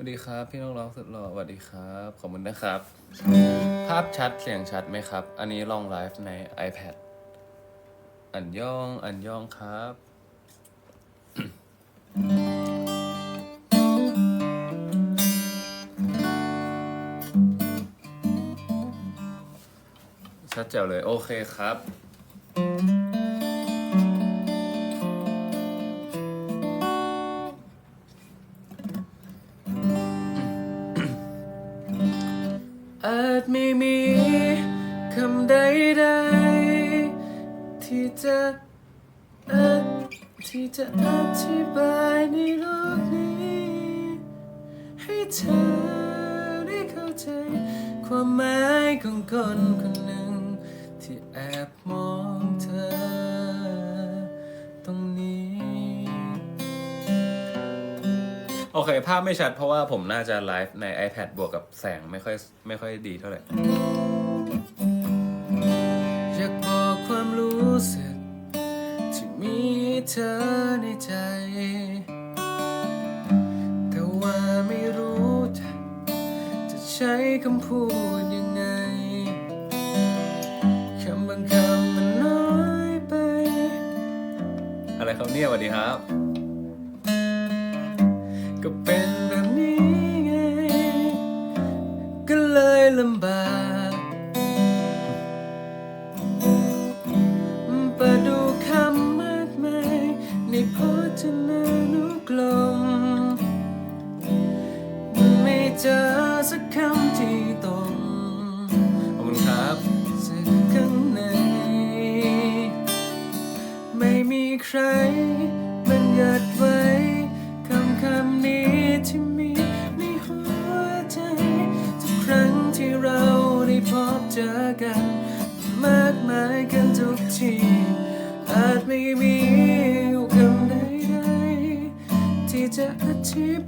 วัสดีครับ พี่น้องร้องสุดหล่อสวัสดีครับ ขอบคุณนะครับ ภาพชัดเสียงชัดไหมครับ อันนี้ลองไลฟ์ใน iPad อันย่องอันย่องครับ ชัดแจ๋วเลย โอเคครับ ดๆที่จะที่จะอธิบายในโลกนี้ ให้เธอได้เข้าใจ ความหมายของคนคนหนึ่ง ที่แอบมองเธอ ตรงนี้ โอเค ภาพไม่ชัดเพราะว่าผมน่าจะไลฟ์ใน iPad บวกกับแสงไม่ค่อยไม่ค่อยดีเท่าไหร่ สึก ที่มีเธอในใจ แต่ว่าไม่รู้จะจะใช้คำพูดยังไงคำบางคำมันน้อยไป อะไรครับเนี่ยสวัสดีครับ ใครบัญญัติไว้คำคำนี้ที่มีในหัวใจ ทุกครั้งที่เราได้พบเจอกัน มากมายกันทุกที อาจไม่มีคำใดๆที่จะอธิบ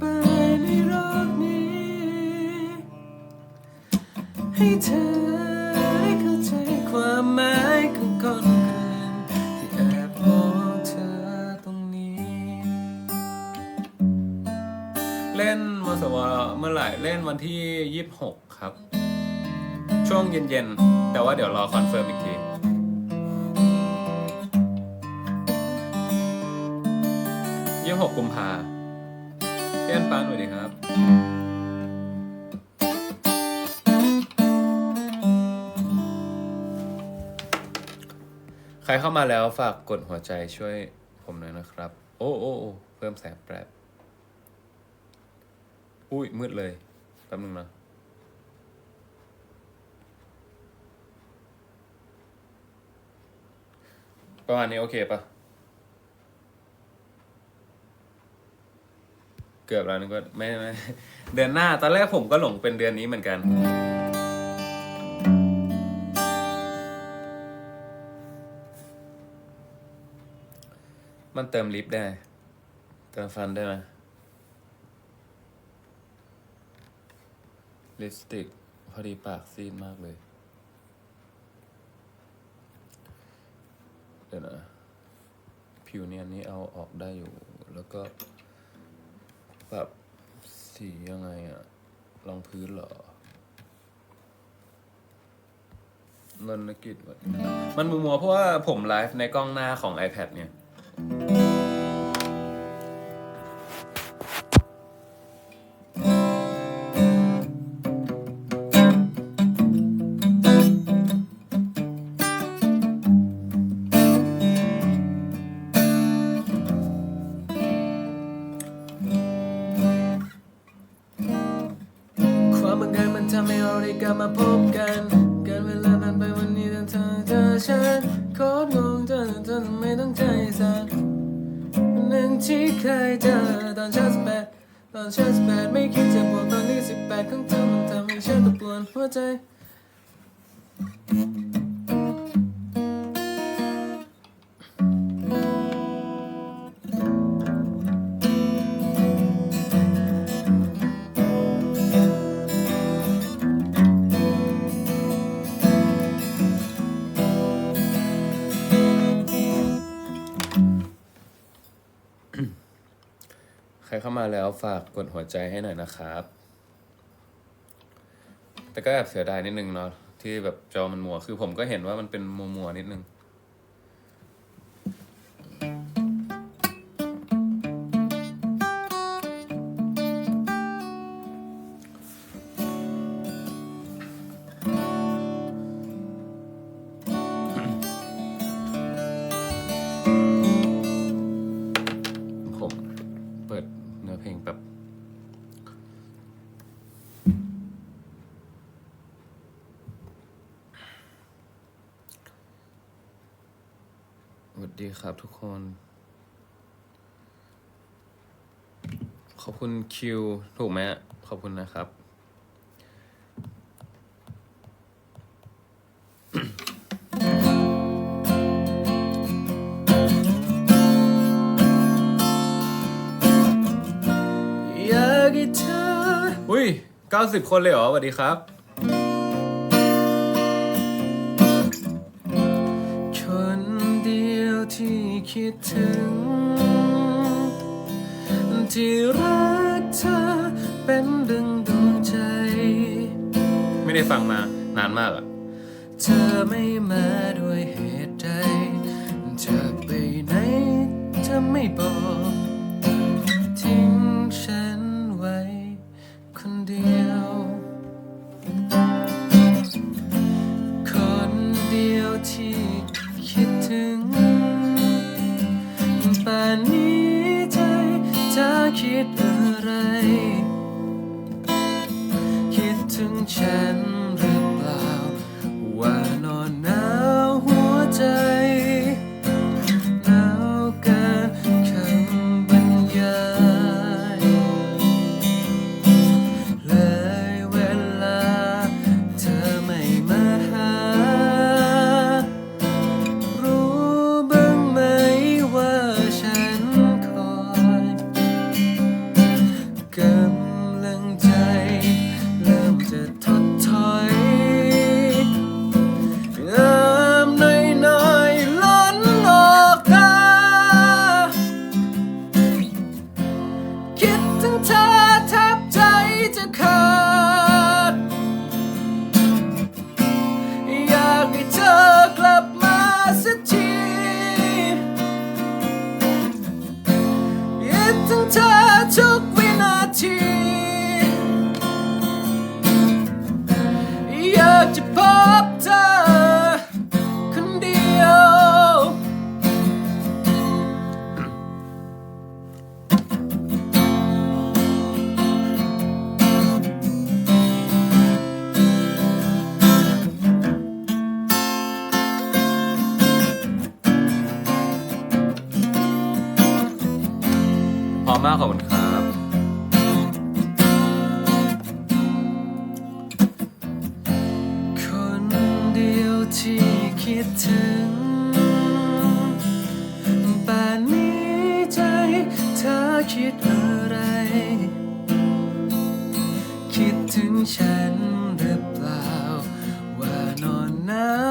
เล่นมสวเมื่อไหร่เล่นวันที่ 26 ครับ ช่วงเย็นๆ แต่ว่าเดี๋ยวรอคอนเฟิร์มอีกที ยี่หกกุมภาเพี่อนปานสวัสดีครับ ใครเข้ามาแล้วฝากกดหัวใจช่วยผมหน่อยนะครับ โอ้โอ้โอ้เพิ่มแสงแป๊บ อุ้ยมืดเลยแป๊บนึงนะประมาณนี้โอเคปะเกือบแล้วนึกว่าไม่ไม่เดือนหน้าตอนแรกผมก็หลงเป็นเดือนนี้เหมือนกัน มันเติมลิฟต์ได้ เติมฟันได้ไหม ลิปสติก พอดีปากซีดมากเลย เดี๋ยวนะ ผิวเนียนนี้เอาออกได้อยู่ แล้วก็ปรับสียังไงอะรองพื้นเหรอนนกิจมันมัวมัวๆเพราะว่าผมไลฟ์ในกล้องหน้าของ iPad เนี่ย ความบังเอิญมันทำให้เราได้กลับมาพบกันการเวลาผ่านไปวันนี้ทั้งเธอเธอฉันโคตรงงเธอเธอทำไมต้องใจสั่นวันหนึ่งที่เคยเจอตอนฉันสิบแปดตอนฉันสิบแปดไม่คิดจะบอกตอนนี้สิบแปดของเธอมันทำให้ฉันตะปวนหัวใจ ครเข้ามาแล้วฝากกดหัวใจให้หน่อยนะครับ แต่ก็แอบเสียดายนิดนึงเนาะที่แบบจอมันมัว คือผมก็เห็นว่ามันเป็นมัวมัวนิดนึง เนื้อเพลงแบบสวัสดีครับทุกคน ขอบคุณคิว ถูกไหมขอบคุณนะครับ 90 คนเลยเหรอสวัสดีครับ คนเดียวที่คิดถึง ที่รักเธอเป็นดึงดวงใจ ไม่ได้ฟังมานานมากอะเธอไม่มาด้วยเหตุใดจะไปไหนเธอไม่บอก คิดอะไร คิดถึงฉันหรือเปล่า ว่านอนหนาวหัวใจ คิดถึงฉันหรือเปล่า ว่านอนหนาว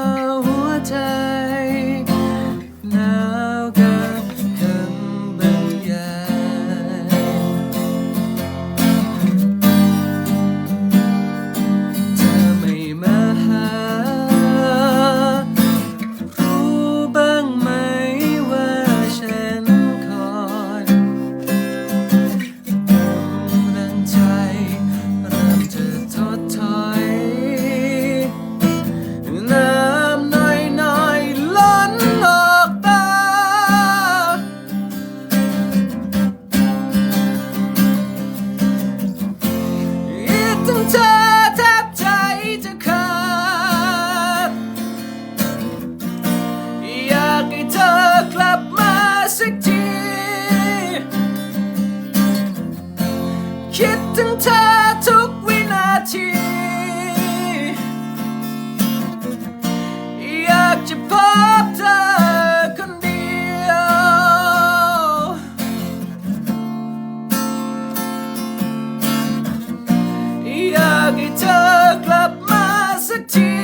เธอกลับมาสักที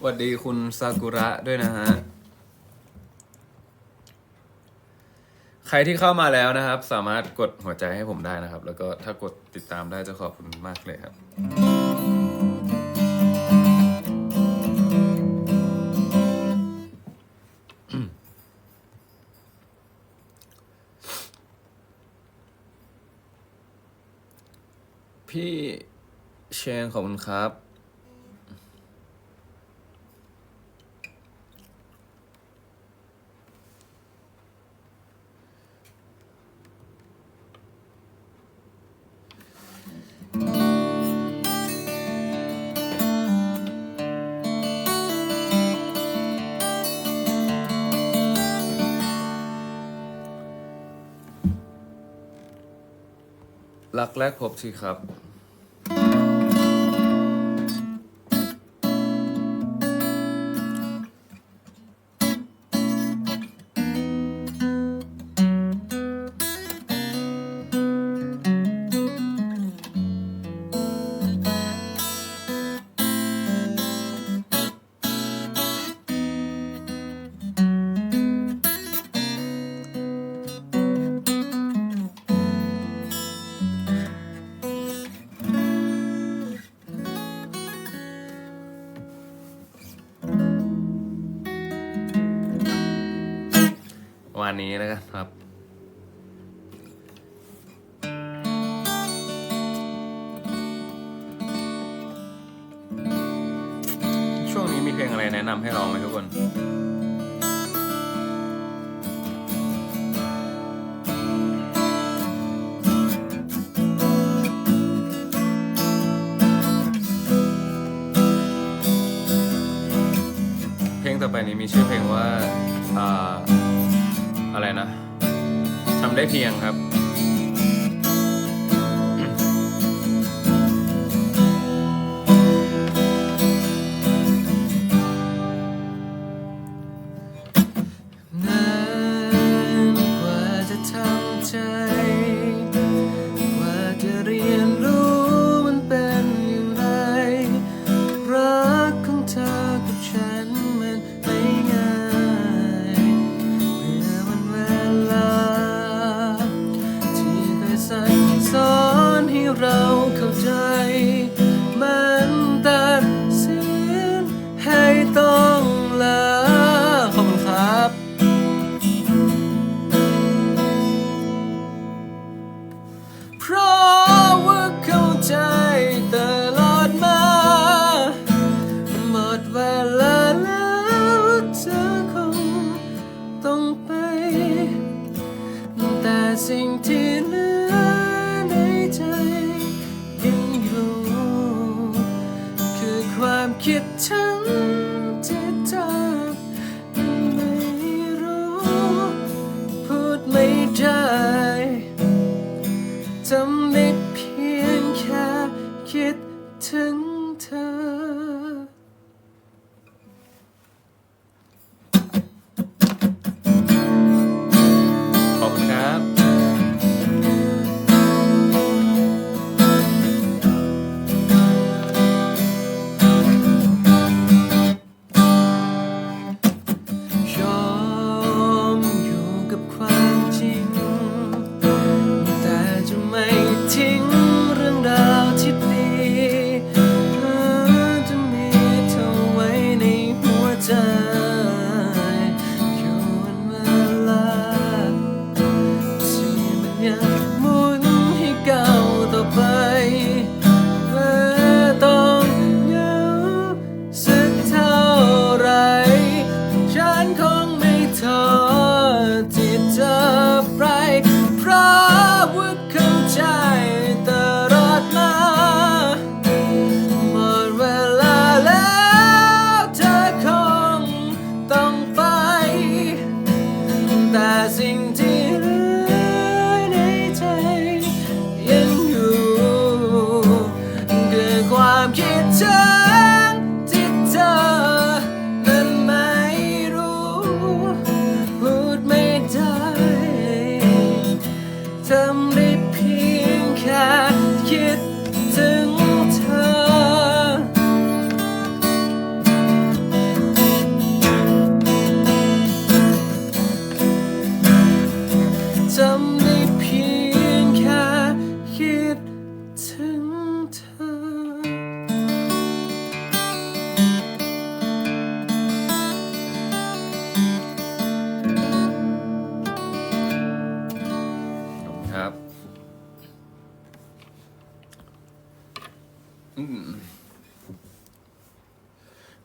สวัสดีคุณซากุระด้วยนะฮะ ใครที่เข้ามาแล้วนะครับ สามารถกดหัวใจให้ผมได้นะครับ แล้วก็ถ้ากดติดตามได้จะขอบคุณมากเลยครับ พี่เชนขอบคุณครับ รักแรกพบสิครับ มาณนี้แล้วกันครับช่วงนี้มีเพลงอะไรแนะนำให้ร้องไหมทุกคน เพลงต่อไปนี้มีชื่อเพลงว่าอ่า ได้เพียงครับ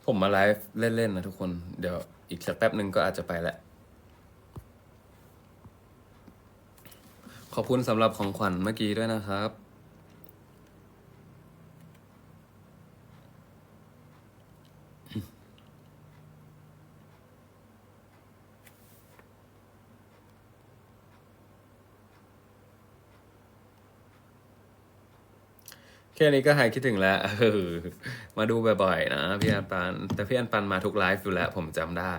ผมมาไลฟ์เล่น ๆ นะทุกคน เดี๋ยวอีกสักแป๊บหนึ่งก็อาจจะไปแหละ ขอบคุณสำหรับของขวัญเมื่อกี้ด้วยนะครับ แค่นี้ก็หายคิดถึงแล้วเออมาดูบ่อยๆนะพี่อันปัน แต่พี่อันปันมาทุกไลฟ์อยู่แล้วผมจำได้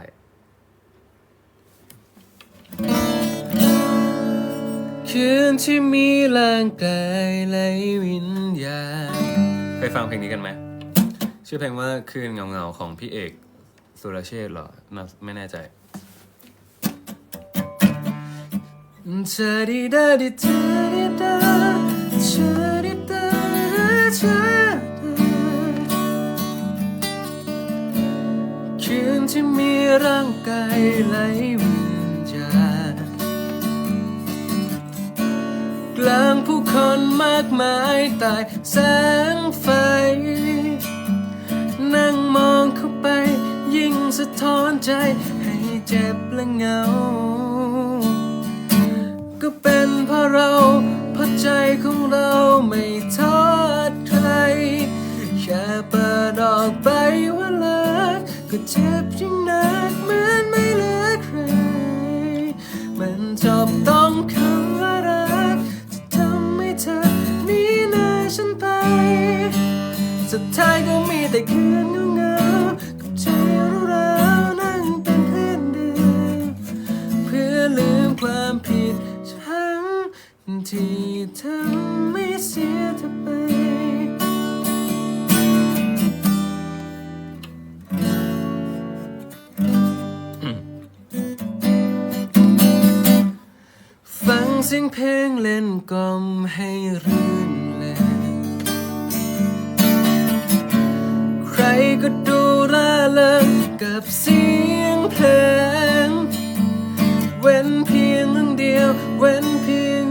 คืนที่มีร่างกายและวิญญาณเคยฟังเพลงนี้กันไหม ชื่อเพลงว่าคืนเงาๆของพี่เอกสุรเชษฐ์เหรอน่าไม่แน่ใจเธอดีดาดีเธอดีดาเธอดีดา เธอคืนที่มีร่างกายและวิญญาณกลางผู้คนมากมายใต้แสงไฟ นั่งมองเข้าไปยิ่งสะท้อนใจให้เจ็บและเหงา ก็เป็นเพราะเราเพราะใจของเราไม่ทอ แค่เปิดออกไปว่าเลิกก็เจ็บยิ่งนักเหมือนไม่เหลือใคร มันจบต้องคำว่ารักที่ทำให้เธอหนีหน้าฉันไป สุดท้ายก็มีแต่คืนเงาๆกับใจร้าวนั่งเป็นเพื่อนเดิมเพื่อลืมความผิดฉันที่ทำไสียงเพลงเล่นกล่อมให้รื่นเล่นใครก็ดูร่าเริงกับเสียงเพลง เว้นเพียงเรื่องเดียว เว้นเพียง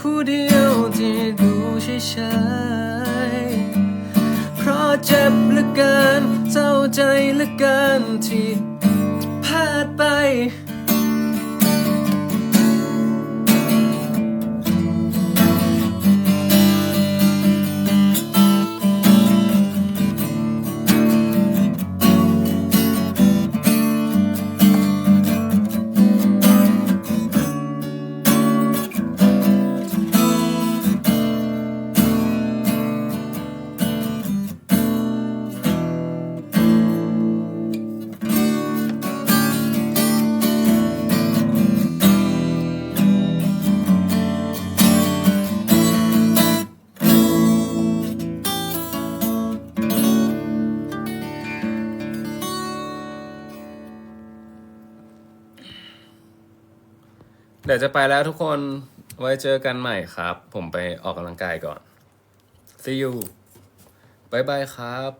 ผู้เดียวที่ดูเฉยๆเพราะเจ็บเหลือเกินเศร้าใจเหลือเกินที่พลาดไป เดี๋ยวจะไปแล้วทุกคนไว้เจอกันใหม่ครับ ผมไปออกกำลังกายก่อน see you บายบายครับ